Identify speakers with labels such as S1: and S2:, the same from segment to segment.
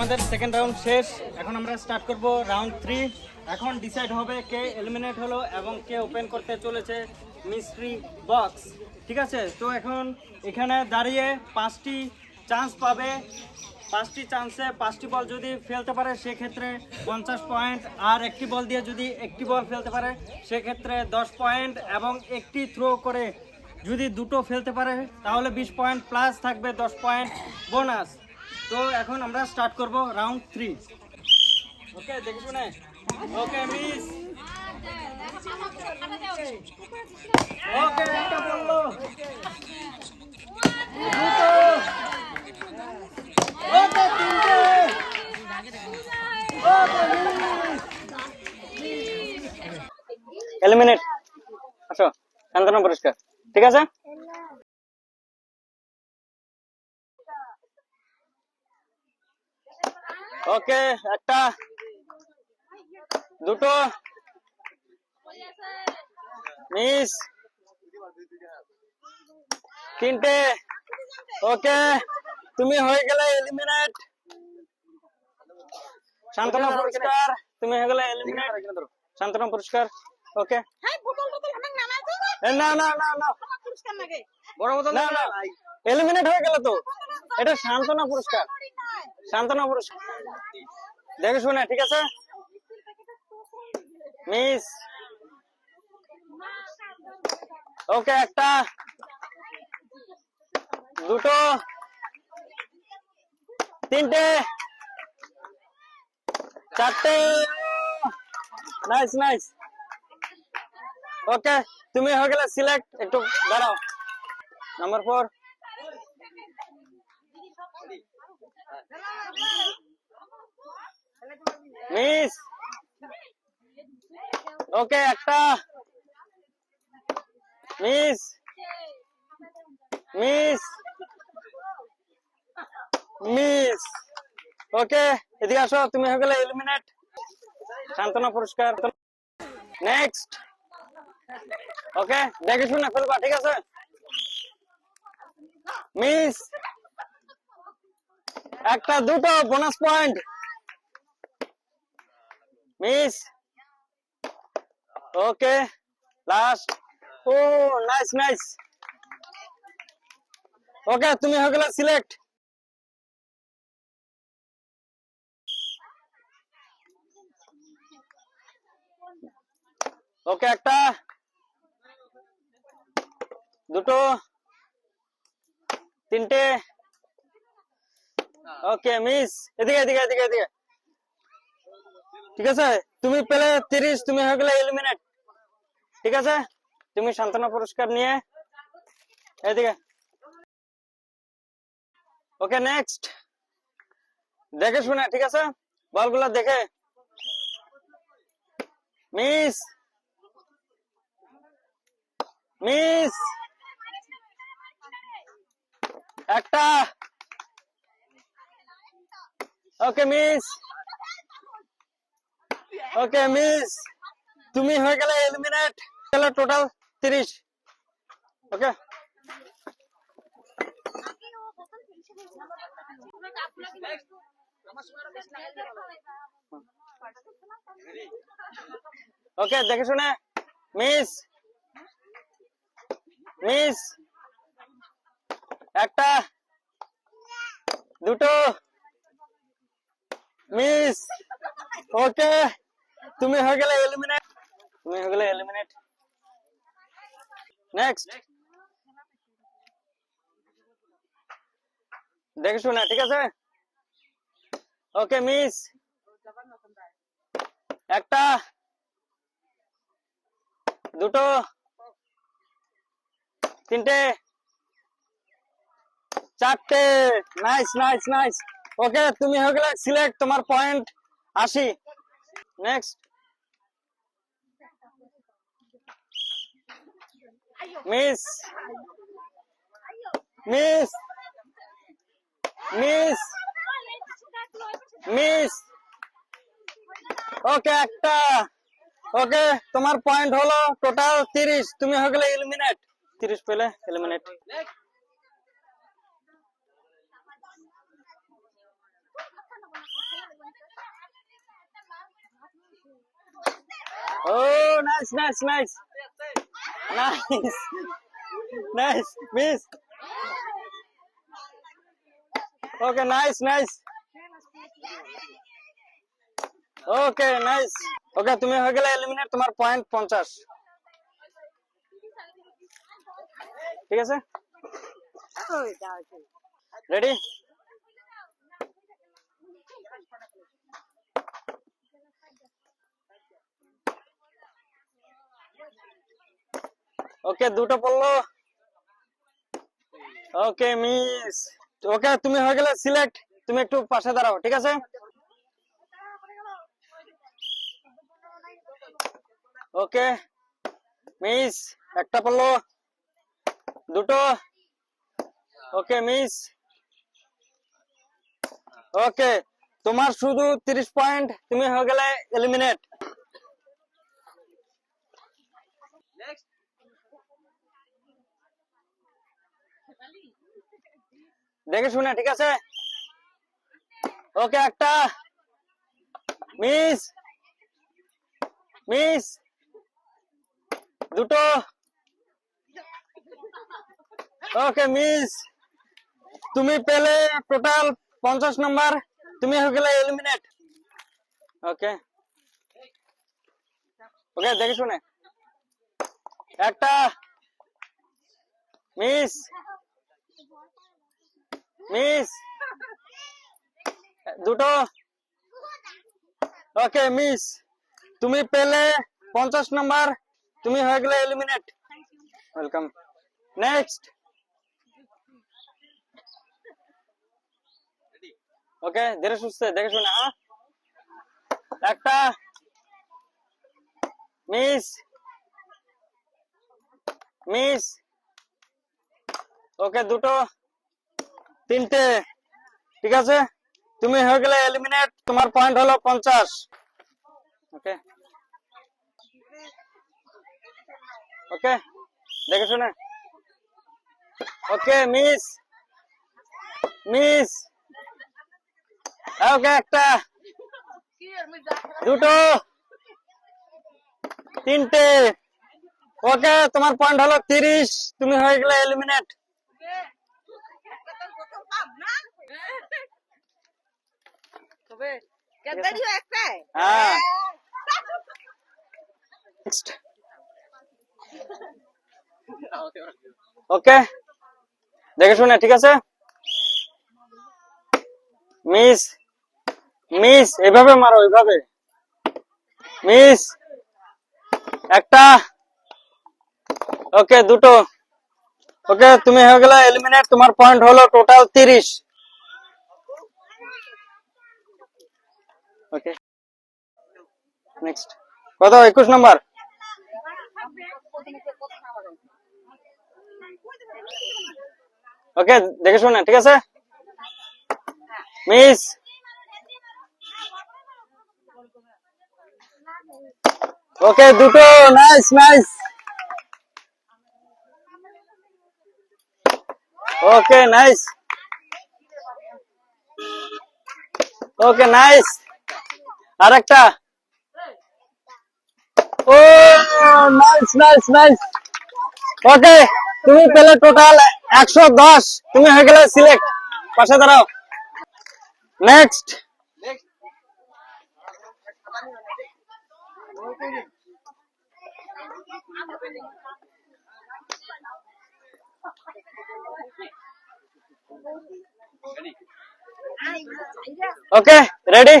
S1: আমাদের second round শেষ। এখন আমরা স্টার্ট করব রাউন্ড থ্রি এখন ডিসাইড হবে কে এলিমিনেট হলো এবং কে ওপেন করতে চলেছে মিস্ট্রি বক্স ঠিক আছে? তো এখন এখানে দাঁড়িয়ে পাঁচটি চান্স পাবে। পাঁচটি চান্সে পাঁচটি বল যদি ফেলতে পারে, সেক্ষেত্রে পঞ্চাশ পয়েন্ট আর একটি বল দিয়ে যদি একটি বল ফেলতে পারে, সেক্ষেত্রে দশ পয়েন্ট এবং একটি থ্রো করে যদি দুটো ফেলতে পারে, তাহলে বিশ পয়েন্ট প্লাস থাকবে দশ পয়েন্ট বোনাস তো এখন আমরা স্টার্ট করব রাউন্ড থ্রি ওকে দেখে শুনে? ওকে মিস ওকে একটা বলল। ওকে এলিমিনেট আসো পুরস্কার। ঠিক আছে? ওকে একটা দুটো। মিস তিনটে। ওকে তুমি হয়ে গেলে এলিমিনেট শান্তনা পুরস্কার। তুমি হয়ে গেলে এলিমিনেট শান্তনা পুরস্কার। ওকে।
S2: হ্যাঁ বোতল বোতল
S1: না না না না।
S2: তোমার পুরস্কার লাগে।
S1: বড় মতো না না এলিমিনেট হয়ে গেল তো। এটা শান্তনা পুরস্কার। শান্তনা পুরস্কার। দেখে শুনে, ঠিক আছে? মিস। ওকে, একটা। দুটো। তিনটে। চারটে। Nice nice. ওকে, তুমি হয়ে গেলে সিলেক্ট। একটু দাঁড়াও। Number four. মিস। ওকে, একটা। মিস। মিস। মিস। ওকে, এদিকে আসো, তুমি হয়ে গেলে এলিমিনেট শান্তনা পুরস্কার। নেক্সট ওকে, দেখে শুনে ফেলবা ঠিক আছে? মিস। একটা, দুটো bonus point miss okay last ও নাইস নাইস ওকে তুমি হয়ে গেলে সিলেক্ট ওকে একটা। দুটো। তিনটে। ওকে মিস এদিকে এদিকে এদিকে এদিকে। ঠিক আছে? তুমি পেলে তিরিশ, তুমি হয়ে গেলে এলিমিনেট ঠিক আছে? তুমি সান্ত্বনা পুরস্কার নিয়ে এদিকে ওকে নেক্সট দেখে শুনে, ঠিক আছে? বলগুলো দেখে। মিস! মিস! একটা। ওকে মিস ওকে মিস তুমি হয়ে গেলে এলিমিনেট গেলে টোটাল তিরিশ। ওকে ওকে দেখে শুনে। মিস মিস একটা, দুটো। মিস ওকে তুমি হয়ে গেলে এলিমিনেট তুমি হয়ে গেলে এলিমিনেট নেক্সট দেখে শুনে, ঠিক আছে? ওকে মিস একটা। দুটো। তিনটে। চারটে। নাইস নাইস নাইস ওকে তুমি হয়ে গেলে সিলেক্ট তোমার পয়েন্ট আশি next miss miss miss miss okay একটা. ওকে তোমার পয়েন্ট হলো টোটাল তিরিশ। তুমি হয়ে গেলে এলিমিনেট তিরিশ পেলে এলিমিনেট ও nice nice nice nice nice miss okay nice nice okay nice okay তুমি হয়ে গেলে এলিমিনেট তোমার পয়েন্ট পঞ্চাশ। ঠিক আছে? রেডি ওকে, দুটো পড়ল। ওকে, মিস। ওকে, তুমি হয়ে গেলে সিলেক্ট। তুমি একটু পাশে দাঁড়াও, ঠিক আছে? ওকে, মিস, একটা পড়ল। দুটো। ওকে, মিস। ওকে, তোমার শুধু তিরিশ পয়েন্ট, তুমি হয়ে গেলে এলিমিনেট দেখে শুনে ঠিক আছে ওকে একটা মিস মিস দুটো ওকে মিস তুমি পেলে টোটাল পঞ্চাশ নম্বর তুমি হয়ে গেলে এলিমিনেট ওকে ওকে দেখে শুনে একটা মিস মিস দুটো ওকে মিস তুমি পেলে পঞ্চাশ নম্বর তুমি হয়ে গেলে এলিমিনেট ওয়েলকাম নেক্সট ওকে ধীরে সুস্থে দেখে শুনে হ্যাঁ একটা মিস মিস ওকে দুটো তিনটে। ঠিক আছে? তুমি হয়ে গেলে এলিমিনেট তোমার পয়েন্ট হলো পঞ্চাশ। ওকে ওকে দেখে শুনে? ওকে মিস মিস ওকে একটা। দুটো। তিনটে। ওকে তোমার পয়েন্ট হলো তিরিশ। তুমি হয়ে গেলে এলিমিনেট হ্যাঁ। ওকে দেখে শুনে ঠিক আছে? মিস মিস এভাবে মারো এভাবে। মিস একটা। ওকে দুটো। ওকে তুমি হয়ে গেলে এলিমিনেট তোমার পয়েন্ট হলো টোটাল তিরিশ ওকে নেক্সট কত একুশ নম্বর ওকে দেখে শুনে ঠিক আছে মিস ওকে দুটো nice nice okay nice okay nice আরেকটা ও নাইস নাইস নাইস ওকে তুমি পেলে টোটাল একশো দশ। তুমি হয়ে গেলে সিলেক্ট পাশে দাঁড়াও। নেক্সট ওকে রেডি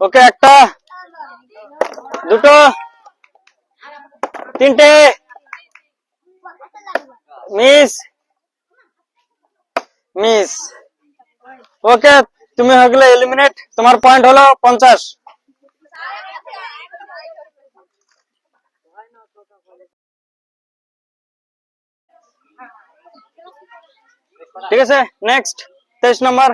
S1: ওকে একটা, দুটো, তিনটে মিস মিস ওকে তুমি হয়ে গেলে এলিমিনেট তোমার পয়েন্ট হলো পঞ্চাশ। ঠিক আছে নেক্সট তেইশ নম্বর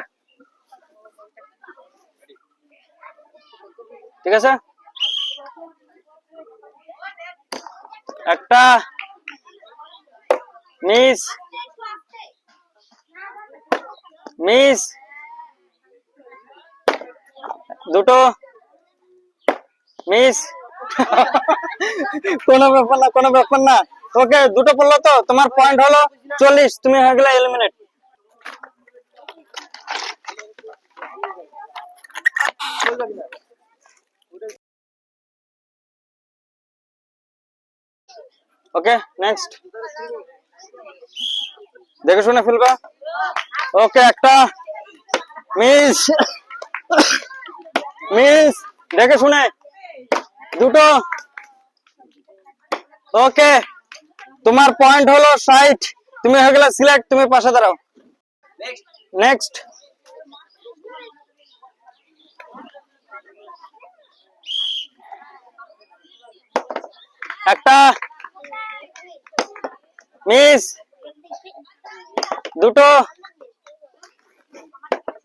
S1: ঠিক আছে একটা মিস মিস দুটো মিস কোনো ব্যাপার না কোনো ব্যাপার না ওকে দুটো পড়ল তো তোমার পয়েন্ট হলো চল্লিশ তুমি হয়ে গেলে এলিমিনেট ওকে নেক্সট দেখে শুনে ফেলবা ওকে একটা মিস মিস দেখে শুনে দুটো ওকে তোমার পয়েন্ট হলো ষাট তুমি হয়ে গেলে সিলেক্ট তুমি পাশে দাঁড়াও নেক্সট একটা। মিস। দুটো।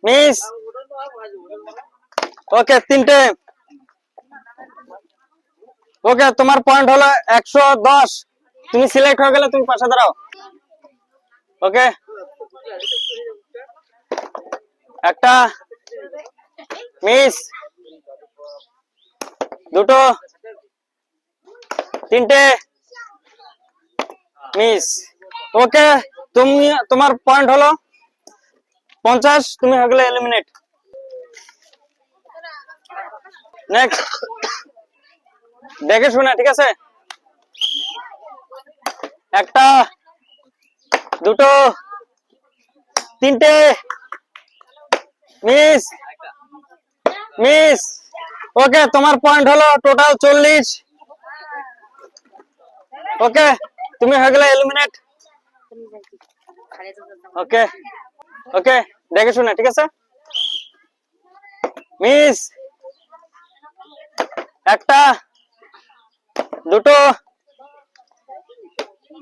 S1: মিস। ওকে, তিনটে। ওকে, তোমার পয়েন্ট হলো একশো দশ। তুমি সিলেক্ট হয়ে গেলে তুমি পাশে দাঁড়াও। ওকে। একটা। মিস। দুটো। তিনটে। মিস। ওকে, তুমি, তোমার পয়েন্ট হলো পঞ্চাশ, তুমি হয়ে গেলে এলিমিনেট নেক্সট দেখে শুনে, ঠিক আছে? একটা, দুটো, তিনটে। মিস। মিস। ওকে, তোমার পয়েন্ট হলো টোটাল চল্লিশ। ওকে তুমি হয়ে গেলে এলিমিনেট ওকে ওকে দেখে শুনে, ঠিক আছে? মিস একটা, দুটো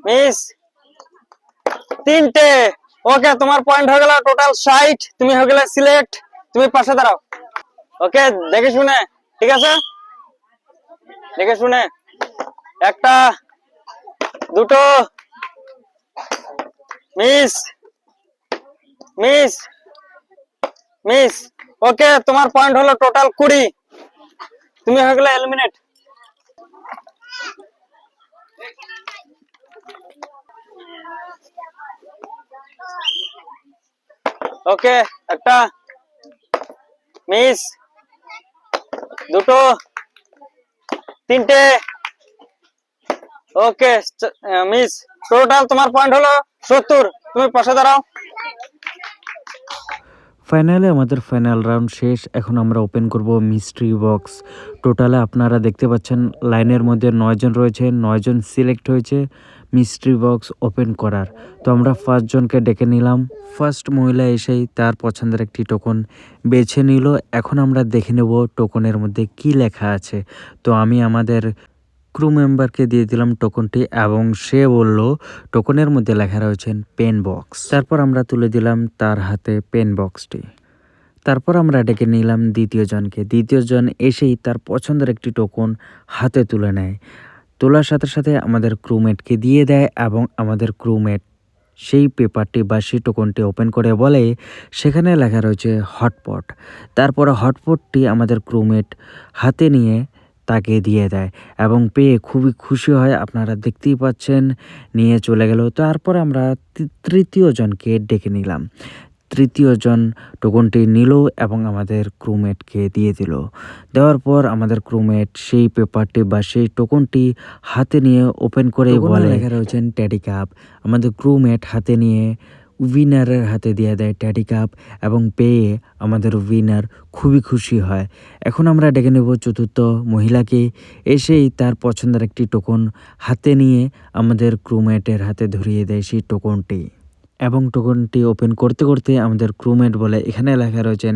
S1: মিস তিনটে। ওকে তোমার পয়েন্ট হয়ে গেল টোটাল ষাট, তুমি হয়ে গেলে সিলেক্ট তুমি পাশে দাঁড়াও। ওকে দেখে শুনে, ঠিক আছে? দেখে শুনে, একটা দুটো। মিস। মিস। মিস। ওকে, তোমার পয়েন্ট হলো টোটাল কুড়ি। তুমি হয়ে গেলে এলিমিনেট ওকে, একটা। মিস। দুটো। তিনটে। ওকে মিস টোটাল তোমার পয়েন্ট হলো সত্তর। তুমি পাশে দাঁড়াও।
S3: ফাইনালে আমাদের ফাইনাল রাউন্ড শেষ। এখন আমরা ওপেন করব মিস্ট্রি বক্স টোটালে আপনারা দেখতে পাচ্ছেন, লাইনের মধ্যে নয়জন রয়েছে, নয়জন সিলেক্ট হয়েছে মিস্ট্রি বক্স ওপেন করার। তো আমরা ফার্স্ট জনকে ডেকে নিলাম। ফার্স্ট মহিলা এসেই তার পছন্দের একটি টোকন বেছে নিল। এখন আমরা দেখে নেব টোকনের মধ্যে কি লেখা আছে। তো আমি আমাদের ক্রু মেম্বারকে দিয়ে দিলাম টোকনটি এবং সে বলল টোকনের মধ্যে লেখা রয়েছে পেন বক্স তারপর আমরা তুলে দিলাম তার হাতে পেন বক্সটি তারপর আমরা ডেকে নিলাম দ্বিতীয় জনকে। দ্বিতীয় জন এসেই তার পছন্দের একটি টোকন হাতে তুলে নেয়। তোলার সাথে সাথে আমাদের ক্রুমেটকে দিয়ে দেয় এবং আমাদের ক্রুমেট সেই পেপারটি বা সেই টোকনটি ওপেন করে বলে, সেখানে লেখা রয়েছে হটপট তারপরে হটপটটি আমাদের ক্রুমেট হাতে নিয়ে তাকে দিয়ে দেয় এবং পেয়ে খুবই খুশি হয়। আপনারা দেখতেই পাচ্ছেন নিয়ে চলে গেল। তারপর আমরা তৃতীয় জনকে ডেকে নিলাম। তৃতীয় জন টোকনটি নিল এবং আমাদের ক্রুমেটকে দিয়ে দিল। দেওয়ার পর আমাদের ক্রুমেট সেই পেপারটি বা সেই টোকনটি হাতে নিয়ে ওপেন করে বলে লেখা রয়েছেন ট্যাডি কাপ আমাদের ক্রুমেট হাতে নিয়ে উইনারের হাতে দিয়ে দেয় ট্যাডি কাপ এবং পেয়ে আমাদের উইনার খুবই খুশি হয়। এখন আমরা ডেকে নেব চতুর্থ মহিলাকে। এসেই তার পছন্দের একটি টোকন হাতে নিয়ে আমাদের ক্রুমেটের হাতে ধরিয়ে দেয় সেই টোকনটি। এবং টোকনটি ওপেন করতে করতে আমাদের ক্রুমেট বলে এখানে লেখা রয়েছেন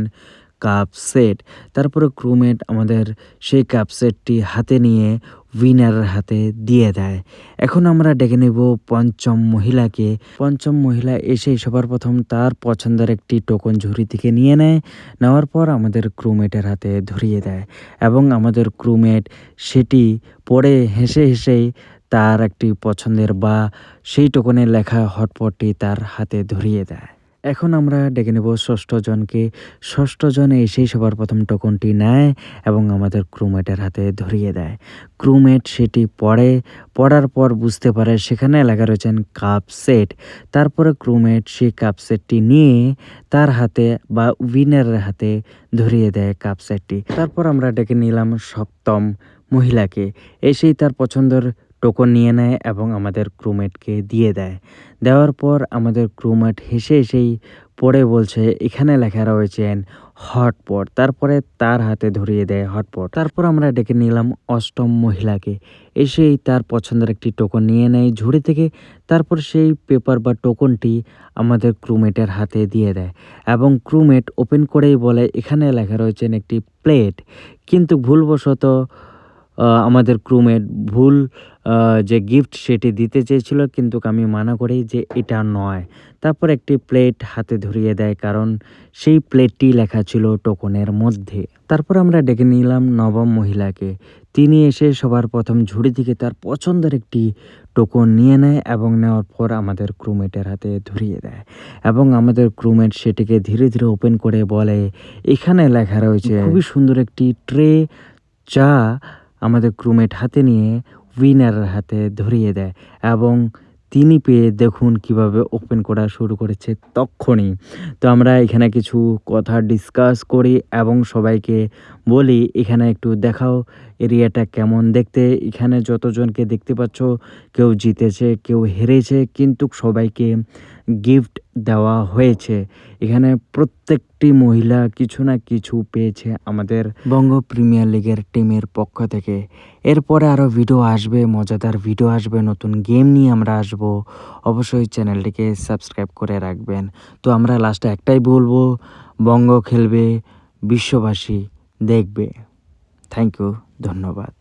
S3: কাপ সেট তারপরে ক্রুমেট আমাদের সেই কাপ সেটটি হাতে নিয়ে উইনারের হাতে দিয়ে দেয়। এখন আমরা ডেকে নেব পঞ্চম মহিলাকে। পঞ্চম মহিলা এসে সবার প্রথম তার পছন্দের একটি টোকন ঝুড়ি থেকে নিয়ে নেয়। নেওয়ার পর আমাদের ক্রুমেটের হাতে ধরিয়ে দেয় এবং আমাদের ক্রুমেট সেটি পড়ে হেসে হেসেই তার একটি পছন্দের বা সেই টোকনে লেখা হটপটটি তার হাতে ধরিয়ে দেয়। এখন আমরা ডেকে নেব ষষ্ঠ জনকে। ষষ্ঠ জন এসেই সবার প্রথম টোকনটি নেয় এবং আমাদের ক্রুমেটের হাতে ধরিয়ে দেয়। ক্রুমেট সেটি পড়ে, পড়ার পর বুঝতে পারে সেখানে লেখা রয়েছেন কাপ সেট তারপরে ক্রুমেট সেই কাপ সেটটি নিয়ে তার হাতে বা উইনারের হাতে ধরিয়ে দেয় কাপ সেটটি তারপর আমরা ডেকে নিলাম সপ্তম মহিলাকে। এসেই তার পছন্দের টোকন নিয়ে নেয় এবং আমাদের ক্রুমেটকে দিয়ে দেয়। দেওয়ার পর আমাদের ক্রুমেট হেসে হেসেই পড়ে বলছে, এখানে লেখা রয়েছেন হটপট। তারপরে তার হাতে ধরিয়ে দেয় হটপট। তারপর আমরা ডেকে নিলাম অষ্টম মহিলাকে। এসেই তার পছন্দের একটি টোকন নিয়ে নেয় ঝুড়ি থেকে। তারপর সেই পেপার বা টোকনটি আমাদের ক্রুমেটের হাতে দিয়ে দেয় এবং ক্রুমেট ওপেন করেই বলে, এখানে লেখা রয়েছেন একটি প্লেট কিন্তু ভুলবশত আমাদের ক্রুমেট ভুল যে গিফট সেটি দিতে চেয়েছিল, কিন্তু আমি মানা করি যে এটা নয়। তারপর একটি প্লেট হাতে ধরিয়ে দেয়, কারণ সেই প্লেটটি লেখা ছিল টোকনের মধ্যে। তারপর আমরা ডেকে নিলাম নবম মহিলাকে। তিনি এসে সবার প্রথম ঝুড়ি থেকে তার পছন্দের একটি টোকন নিয়ে নেয় এবং নেওয়ার পর আমাদের ক্রুমেটের হাতে ধরিয়ে দেয়। এবং আমাদের ক্রুমেট সেটিকে ধীরে ধীরে ওপেন করে বলে, এখানে লেখা রয়েছে, খুবই সুন্দর একটি ট্রে চা আমাদের ক্রুমেট হাতে নিয়ে উইনারের হাতে ধরিয়ে দেয় এবং তিনি পেয়ে দেখুন কীভাবে ওপেন করা শুরু করেছে তক্ষণই তো আমরা এখানে কিছু কথা ডিসকাস করি এবং সবাইকে বলি, এখানে একটু দেখাও এরিয়াটা কেমন দেখতে। এখানে যতজনকে দেখতে পাচ্ছ, কেউ জিতেছে, কেউ হেরেছে, কিন্তু সবাইকে গিফট দেওয়া হয়েছে। এখানে প্রত্যেকটি মহিলা কিছু না কিছু পেয়েছে আমাদের বঙ্গ প্রিমিয়ার লিগের টিমের পক্ষ থেকে। এরপরে আরও ভিডিও আসবে, মজাদার ভিডিও আসবে, নতুন গেম নিয়ে আমরা আসব। অবশ্যই চ্যানেলটিকে সাবস্ক্রাইব করে রাখবেন। তো আমরা লাস্টে একটাই বলব, বঙ্গ খেলবে, বিশ্ববাসী দেখবে। থ্যাংক ইউ ধন্যবাদ।